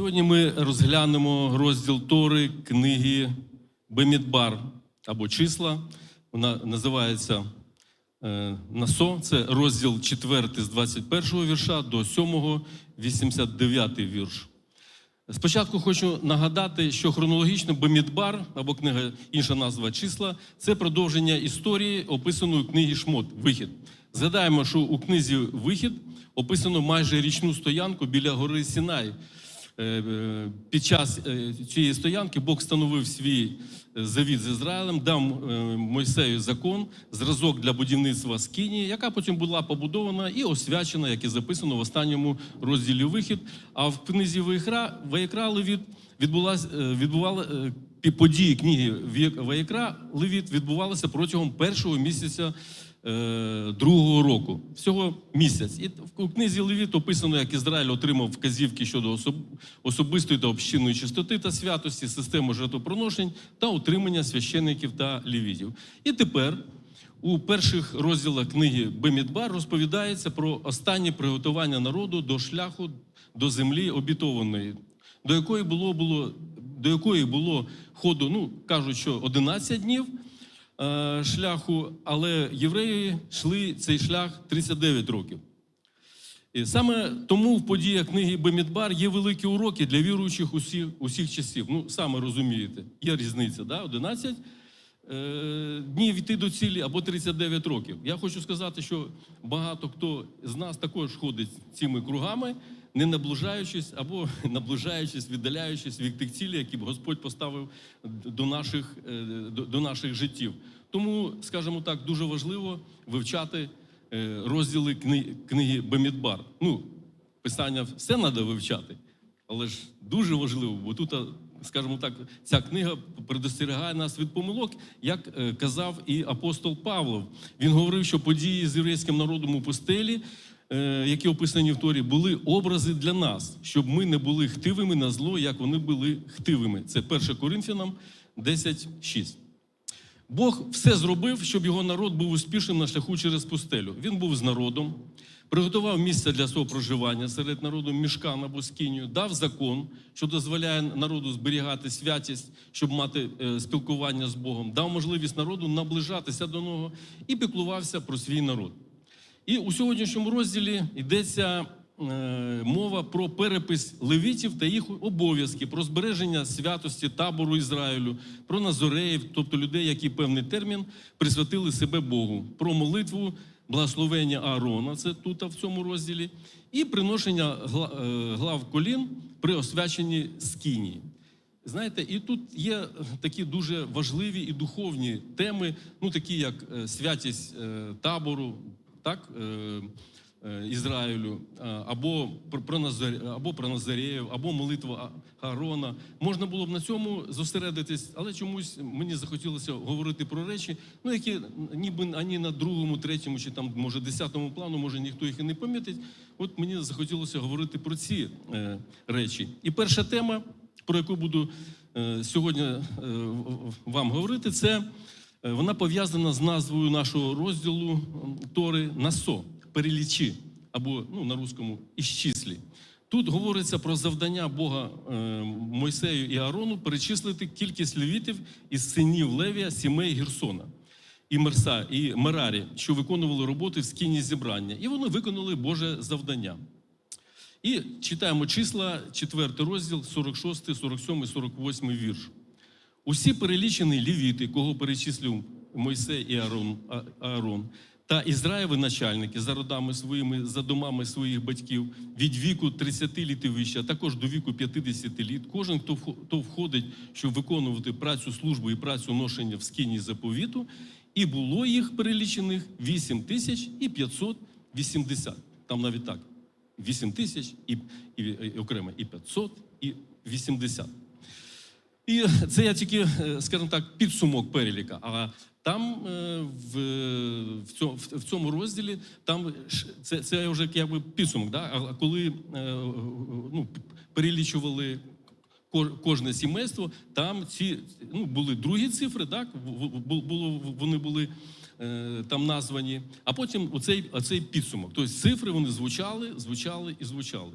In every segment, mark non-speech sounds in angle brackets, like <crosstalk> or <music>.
Сьогодні ми розглянемо розділ Тори книги Бемідбар або числа. Вона називається е, Насо. Це розділ 4 з 21 вірша до 7, 89 вірш. Спочатку хочу нагадати, що хронологічно Бемідбар або книга, інша назва числа це продовження історії, описаної у книгі Шмот Вихід. Згадаємо, що у книзі Вихід описано майже річну стоянку біля гори Сінай. Е, е, Під час е, цієї стоянки Бог встановив свій завіт з Ізраїлем, дав Мойсею закон, зразок для будівництва скинії, яка потім була побудована і освячена, як і записано в останньому розділі вихід. А в книзі Ваєкра, Левіт відбулась, е, відбувала події книги Ваєкра Левіт відбувалися протягом першого місяця другого року. Всього місяць. І у книзі Левіт описано, як Ізраїль отримав вказівки щодо особистої та общинної чистоти та святості, системи жертвопроношень та утримання священиків та левітів. І тепер у перших розділах книги Бемідбар розповідається про останнє приготування народу до шляху до землі обітованої, до якої було, було, до якої було ходу, ну кажуть, що 11 днів е, шляху, але євреї йшли цей шлях 39 років. І саме тому в подіях книги Бемідбар є великі уроки для віруючих усіх, усіх часів. Ну, саме розумієте, є різниця, да? 11 е, днів йти до цілі або 39 років. Я хочу сказати, що багато хто з нас також ходить цими кругами, не наближаючись або <laughs> наближаючись, віддаляючись від тих цілей, які б Господь поставив до наших, е, до, наших життів. Тому, скажімо так, дуже важливо вивчати е, розділи книги, книги Бемідбар. Ну, писання все треба вивчати, але ж дуже важливо, бо тут, а, скажімо так, ця книга предостерігає нас від помилок, як е, казав і апостол Павлов. Він говорив, що події з єврейським народом у пустелі, е, які описані в Торі, були образи для нас, щоб ми не були хтивими на зло, як вони були хтивими. Це 1 Коринфянам 10.6. Бог все зробив, щоб його народ був успішним на шляху через пустелю. Він був з народом, приготував місце для свого проживання серед народу мішкан або скинію, дав закон, що дозволяє народу зберігати святість, щоб мати е, спілкування з Богом, дав можливість народу наближатися до нього і піклувався про свій народ. І у сьогоднішньому розділі йдеться е, мова про перепис левітів та їх обов'язки, про збереження святості табору Ізраїлю, про назореїв, тобто людей, які певний термін присвятили себе Богу, про молитву, благословення Аарона, це тут в цьому розділі, і приношення е, глав колін при освяченні скинії. Знаєте, і тут є такі дуже важливі і духовні теми, ну такі як е, святість табору, так, е, е, Ізраїлю, або про, Назар- або про Назареїв, або молитва А- Аарона. Можна було б на цьому зосередитись, але чомусь мені захотілося говорити про речі, ну які ніби ані на другому, третьому чи там, може, десятому плану, може ніхто їх і не помітить. От мені захотілося говорити про ці е, речі. І перша тема про яку буду е, сьогодні е, вам говорити, це е, вона пов'язана з назвою нашого розділу Тори Насо, перелічі, або ну, на русскому «ісчислі». Тут говориться про завдання Бога е, Мойсею і Аарону перечислити кількість левітів із синів Левія, сімей Герсона і Мерса, і Мерарі, що виконували роботи в скіні зібрання. І вони виконали Боже завдання. І читаємо числа, 4 розділ, 46, 47, 48 вірш. Усі перелічені лівіти, кого перечислив Мойсей і Аарон, Аарон, та Ізраїлеві начальники за родами своїми, за домами своїх батьків, від віку 30 літ вище, а також до віку 50 літ. Кожен, хто вхо- хто входить, щоб виконувати працю служби і працю ношення в скині заповіту, і було їх перелічених 8 тисяч і 580. Там навіть так. 8 тисяч і, і, і окремо і 500, і 80. І це я тільки, е, скажімо так, підсумок переліка. А там е, в, в, цьому, в цьому розділі там це, це вже якби підсумок. Да? А коли е, ну, перелічували кожне сімейство, там ці ну, були другі цифри, так? Було, вони були там названі, а потім оцей, оцей підсумок. Тобто цифри вони звучали, звучали і звучали.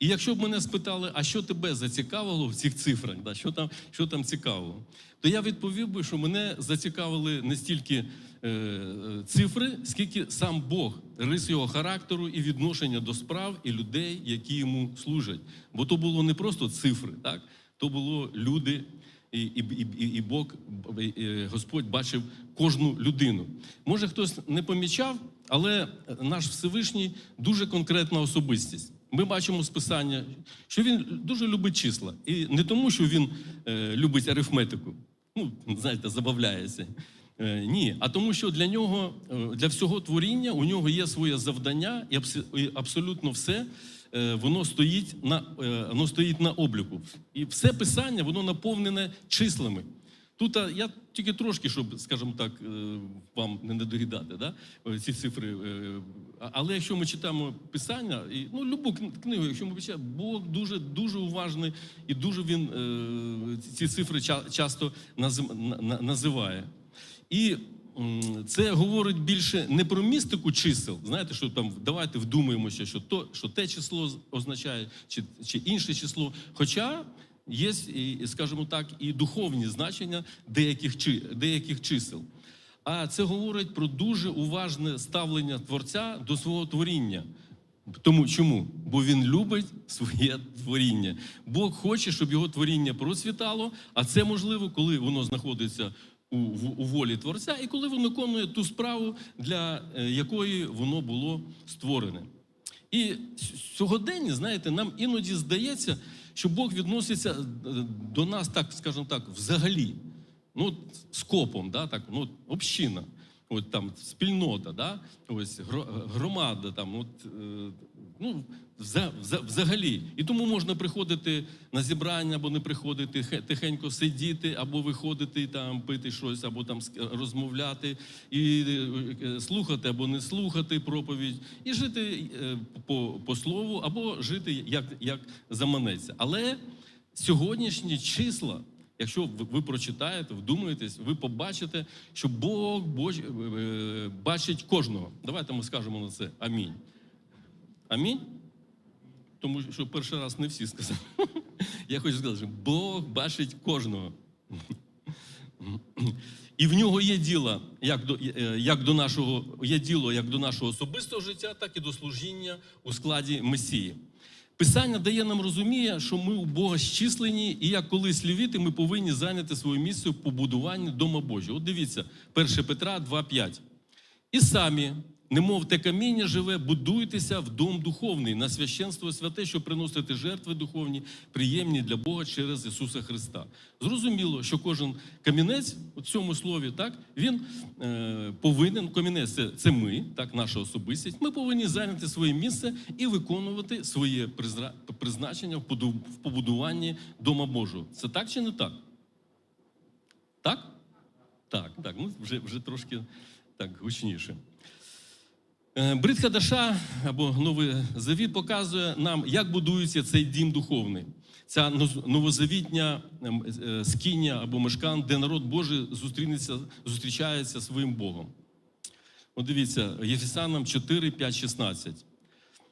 І якщо б мене спитали, а що тебе зацікавило в цих цифрах, да, що, там, що там цікавило, то я відповів би, що мене зацікавили не стільки е, цифри, скільки сам Бог, рис його характеру і відношення до справ і людей, які йому служать. Бо то було не просто цифри, так? то було люди, і, і, і, і Бог, і Господь бачив кожну людину. Може, хтось не помічав, але наш Всевишній дуже конкретна особистість. Ми бачимо з писання, що він дуже любить числа. І не тому, що він е, любить арифметику, ну, знаєте, забавляється. Е, ні, а тому, що для нього, е, для всього творіння, у нього є своє завдання, і абс- і абсолютно все е, воно стоїть на, е, воно стоїть на обліку. І все писання воно наповнене числами. Тут я тільки трошки, щоб, скажімо так, е, вам не недоїдати, да? ці цифри. е, Але якщо ми читаємо писання, і, ну, любу книгу, якщо ми читаємо, Бог дуже, дуже уважний і дуже він е, ці цифри ча- часто наз- на- на- називає. І це говорить більше не про містику чисел. Знаєте, що там давайте вдумаємося, що то, що те число означає, чи, чи інше число. Хоча є, скажімо так, і духовні значення деяких, деяких чисел. А це говорить про дуже уважне ставлення творця до свого творіння. Тому чому? Бо він любить своє творіння. Бог хоче, щоб його творіння процвітало, а це можливо, коли воно знаходиться у, в- у волі Творця, і коли воно виконує ту справу, для е, якої воно було створене. І с- сьогодні, знаєте, нам іноді здається, що Бог відноситься е, до нас, так, скажімо так, взагалі. Ну, скопом, да, так, ну, община, от там спільнота, да, ось гро- громада, там, от, е, ну, вза- вза- взагалі. І тому можна приходити на зібрання або не приходити, тихенько сидіти, або виходити там пити щось, або там розмовляти, і е, слухати або не слухати проповідь, і жити е, по, по слову, або жити як, як заманеться. Але сьогоднішні числа. Якщо ви, прочитаєте, вдумаєтесь, ви побачите, що Бог е, бачить кожного. Давайте ми скажемо на це амінь. Амінь. Тому що перший раз не всі сказали. <laughs> Я хочу сказати, що Бог бачить кожного. <laughs> І в нього є діло, як до, е, як до нашого, є діло як до нашого особистого життя, так і до служіння у складі Месії. Писання дає нам розуміє, що ми у Бога щислені, і як колись лівіти, ми повинні зайняти своє місце в побудуванні Дома Божого. От дивіться, 1 Петра 2,5. І самі, немов те каміння живе, будуйтеся в дом духовний, на священство святе, щоб приносити жертви духовні, приємні для Бога через Ісуса Христа. Зрозуміло, що кожен камінець у цьому слові, так, він е, повинен, камінець це, це ми, так, наша особистість. Ми повинні зайняти своє місце і виконувати своє призначення в побудуванні Дома Божого. Це так чи не так? Так? Так, так, ну вже, вже трошки так гучніше. Е, Брит Хадаша або Новий Завіт показує нам, як будується цей дім духовний, ця новозавітня ем, е, або мешкан, де народ Божий зустрінеться, зустрічається своїм Богом. От дивіться, Єфесянам 4, 5, 16.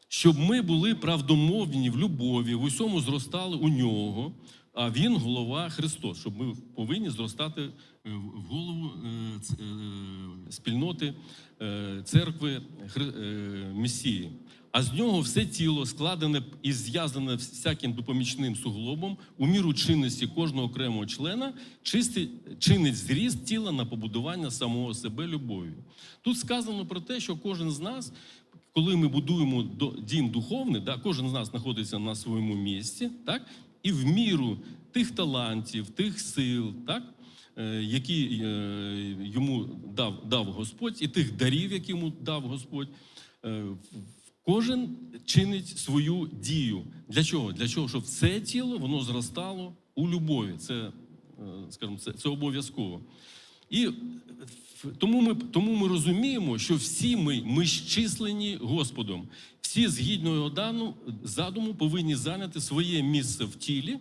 Щоб ми були правдомовні в любові, в усьому зростали у нього, а він голова Христос, щоб ми повинні зростати е, в голову е, е, спільноти церкви Месії. А з нього все тіло складене і зв'язане всяким допомічним суглобом у міру чинності кожного окремого члена, чисти, чинить зріст тіла на побудування самого себе любов'ю. Тут сказано про те, що кожен з нас коли ми будуємо дім духовний, да, кожен з нас знаходиться на своєму місці, так, і в міру тих талантів, тих сил, так, е, які е, йому дав, дав Господь, і тих дарів, які йому дав Господь, е, кожен чинить свою дію. Для чого? Для чого? Щоб це тіло воно зростало у любові. Це, скажімо, це, це обов'язково. І тому ми, тому ми розуміємо, що всі ми, ми щислені Господом. Всі згідно дану, задуму повинні зайняти своє місце в тілі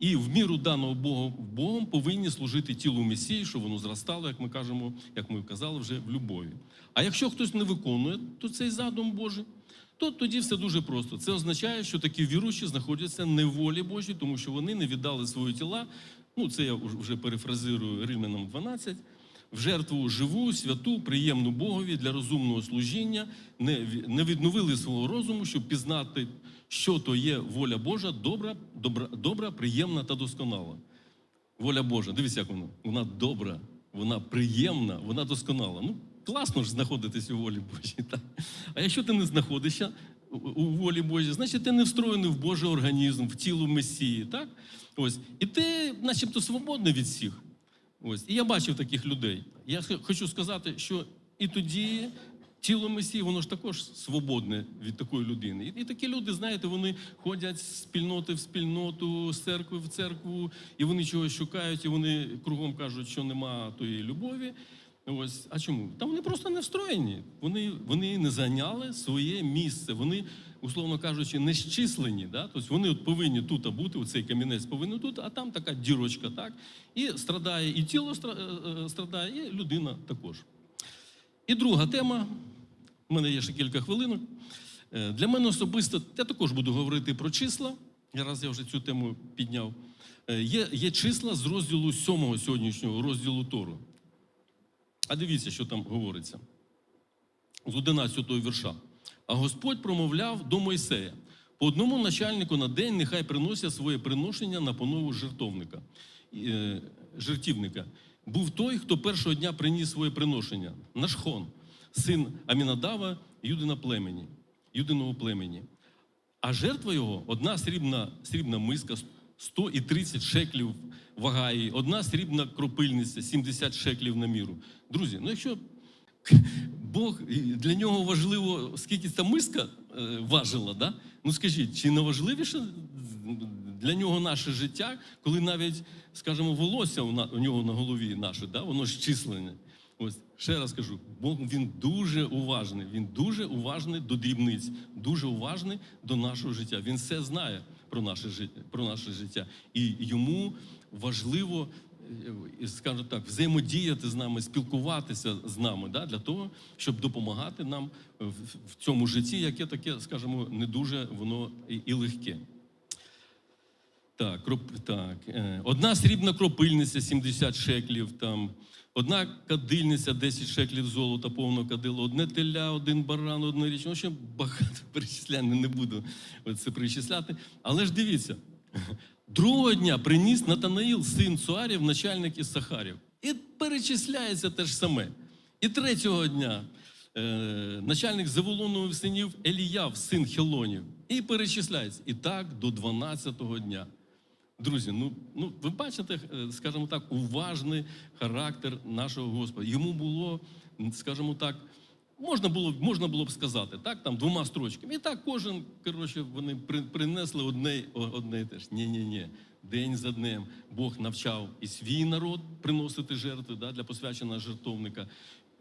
і в міру даного Богом, Богом повинні служити тілу Месії, щоб воно зростало, як ми кажемо, як ми казали, вже в любові. А якщо хтось не виконує, то цей задум Божий, то тоді все дуже просто. Це означає, що такі віруючі знаходяться не в волі Божій, тому що вони не віддали свої тіла. Ну, це я вже перефразирую Римлянам 12. В жертву живу, святу, приємну Богові для розумного служіння, не, відновили свого розуму, щоб пізнати, що то є воля Божа, добра, добра, добра, приємна та досконала. Воля Божа, дивіться, як вона. Вона добра, вона приємна, вона досконала. Ну, класно ж знаходитись у волі Божій. Так? А якщо ти не знаходишся у волі Божій, значить ти не встроєний в Божий організм, в тіло Месії. Так? Ось. І ти, начебто, свободний від всіх. Ось. І я бачив таких людей. Я хочу сказати, що і тоді тіло Месії, воно ж також свободне від такої людини. І, такі люди, знаєте, вони ходять з спільноти в спільноту, з церкви в церкву, і вони чогось шукають, і вони кругом кажуть, що нема тої любові. Ось, а чому? Та вони просто не встроєні. Вони, вони не зайняли своє місце. Вони, условно кажучи, не щислені. Да? Тобто вони от повинні тут бути, цей камінець повинен тут, а там така дірочка, так? І страдає і тіло е, е, страдає, і людина також. І друга тема. У мене є ще кілька хвилинок. Е, Для мене особисто, я також буду говорити про числа. Я раз я вже цю тему підняв. Є, є числа з розділу сьомого сьогоднішнього розділу Тору. А дивіться, що там говориться. З 11 вірша. А Господь промовляв до Мойсея: по одному начальнику на день нехай приносять своє приношення на понову жертовника, е, жертівника. Був той, хто першого дня приніс своє приношення Нашхон, син Амінадава, Юдина племені, Юдиного племені. А жертва його одна срібна, срібна миска, 100 і 30 шеклів вага її, одна срібна кропильниця, 70 шеклів на міру. Друзі, ну якщо Бог для нього важливо, скільки ця миска е, важила, да? ну скажіть, чи не важливіше для нього наше життя, коли навіть, скажімо, волосся у нього на голові наше, да? воно щислене. Ось ще раз кажу, Бог він дуже уважний. Він дуже уважний до дрібниць, дуже уважний до нашого життя. Він все знає про наше життя, про наше життя. І йому важливо, скажімо так, взаємодіяти з нами, спілкуватися з нами, да, для того, щоб допомагати нам в, цьому житті, яке таке, скажімо, не дуже воно і, легке. Так, кроп, так. е, Одна срібна кропильниця 70 шеклів, там, одна кадильниця 10 шеклів золота, повно кадило, одне теля, один баран, одна річ. Ну, ще багато <laughs> перечислянь не буду це перечисляти. Але ж дивіться, другого дня приніс Натанаїл, син Цуарів, начальник із Сахарів. І перечисляється те ж саме. І третього дня е, начальник Заволонових синів Еліяв, син Хелонів. І перечисляється. І так до 12-го дня. Друзі, ну, ну ви бачите, е, скажімо так, уважний характер нашого Господа. Йому було, скажімо так, можна було, можна було б сказати, так, там двома строчками. І так кожен, коротше, вони при- принесли одне, одне і те ж. Ні-ні-ні. День за днем Бог навчав і свій народ приносити жертви да, для посвяченого жертовника.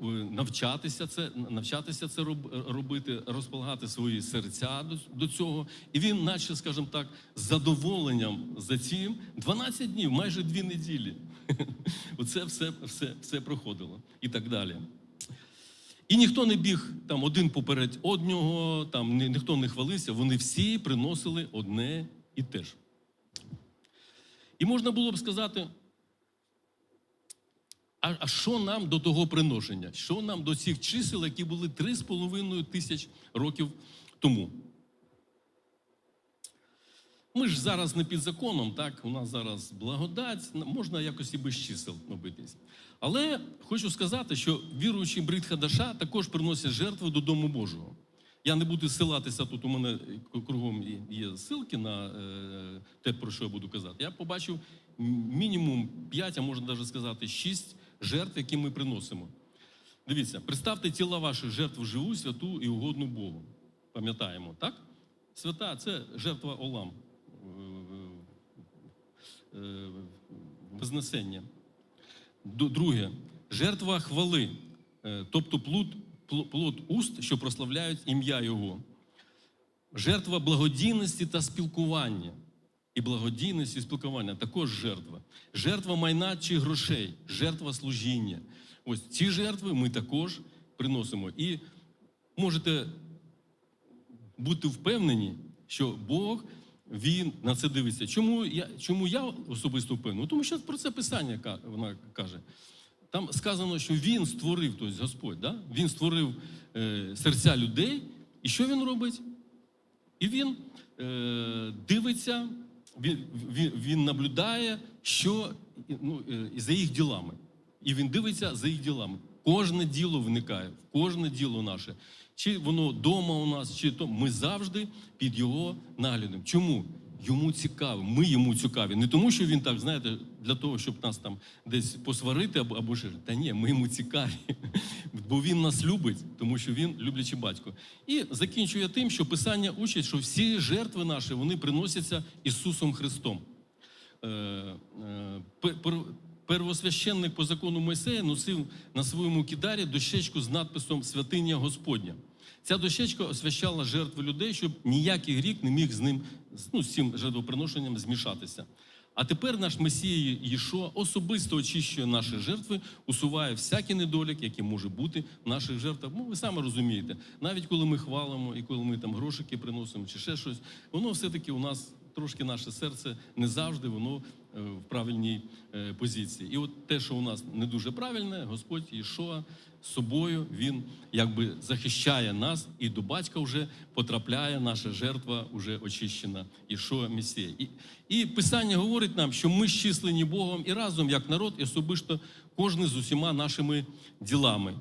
е, Навчатися це, навчатися це роб- робити, розполагати свої серця до, до цього. І він, наче, скажімо так, з задоволенням за цим 12 днів, майже дві неділі. <laughs> Оце все, все, все проходило і так далі. І ніхто не біг там один поперед одного, там ні- ніхто не хвалився, вони всі приносили одне і те ж. І можна було б сказати, а, а що нам до того приношення? Що нам до цих чисел, які були 3,5 тисяч років тому? Ми ж зараз не під законом, так? У нас зараз благодать, можна якось і без чисел обитись. Але хочу сказати, що віруючі брит Хадаша також приносять жертви до Дому Божого. Я не буду силатися тут. У мене кругом є- ссылки на е, те, про що я буду казати. Я побачив мінімум 5, а можна навіть сказати 6 жертв, які ми приносимо. Дивіться, представте тіла ваших жертв живу, святу і угодну Богу. Пам'ятаємо, так? Свята це жертва Олам, Вознесення. Друге, жертва хвали, е, тобто плод, плод уст, що прославляють ім'я Його. Жертва благодійності та спілкування. І благодійність і спілкування також жертва. Жертва майна чи грошей, жертва служіння. Ось ці жертви ми також приносимо. І можете бути впевнені, що Бог він на це дивиться. Чому я, чому я особисто впевнений? Ну, Тому що про це писання вона каже. Там сказано, що він створив, тобто Господь, да? він створив е, серця людей, і що він робить? І він е, дивиться, він, він, він наблюдає, що ну, е, за їх ділами. І він дивиться за їх ділами. Кожне діло виникає, в кожне діло наше. Чи воно вдома у нас, чи то ми завжди під його наглядом. Чому? Йому цікаво, ми йому цікаві. Не тому, що він так, знаєте, для того, щоб нас там десь посварити або, або ще. Та ні, ми йому цікаві. <laughs> Бо він нас любить, тому що він люблячий батько. І закінчує тим, що Писання учить, що всі жертви наші вони приносяться Ісусом Христом. Е, е, Первосвященник по закону Мойсея носив на своєму кидарі дощечку з надписом Святиня Господня. Ця дощечка освящала жертви людей, щоб ніякий грік не міг з ним ну, з цим жертвоприношенням змішатися. А тепер наш Месія Єшуа особисто очищує наші жертви, усуває всякий недолік, який може бути в наших жертвах. Ну, ви самі розумієте, навіть коли ми хвалимо і коли ми там грошики приносимо чи ще щось, воно все-таки у нас трошки наше серце не завжди воно е, в правильній е, позиції. І от те, що у нас не дуже правильне, Господь з собою він якби захищає нас, і до батька вже потрапляє наша жертва, вже очищена. Єшуа Месія. І, і Писання говорить нам, що ми щислені Богом і разом, як народ, і особисто кожен з усіма нашими ділами.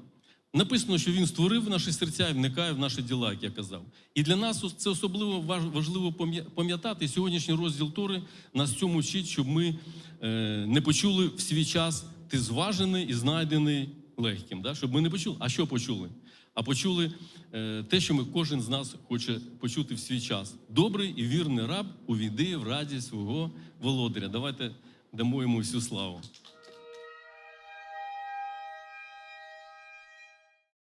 Написано, що він створив наші серця і вникає в наші діла, як я казав. І для нас це особливо важливо пам'ятати. Сьогоднішній розділ Тори нас цьому вчить, щоб ми е, не почули в свій час ти зважений і знайдений легким. Да? Щоб ми не почули. А що почули? А почули е, те, що ми кожен з нас хоче почути в свій час. Добрий і вірний раб увійди в радість свого володаря. Давайте дамо йому всю славу.